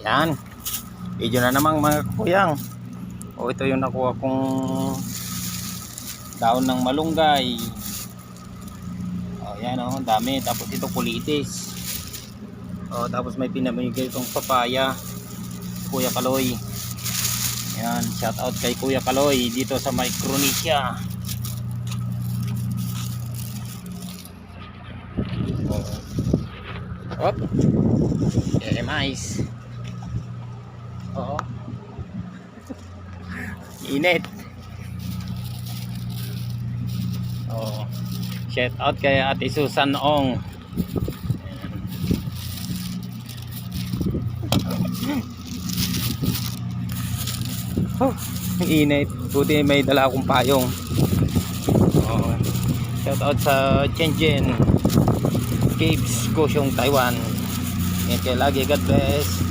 Yan. Video na namang mga kuyang. O ito yung nakuha kong daon ng malunggay. O yan o, dami. Tapos ito kulitis. O tapos may pinamigay kong papaya. Kuya Kaloy. Yan, shout out kay Kuya Kaloy dito sa Micronesia. Oo. Op. Eh, mais. Oo. Init. Oo. Shout out kay Ate Susan Ong. Oh, init. Buti may dala akong payong. Oo. Shout out sa Shenzhen. Caves, Kaohsiung, Taiwan. Ingat kayo lagi. God bless.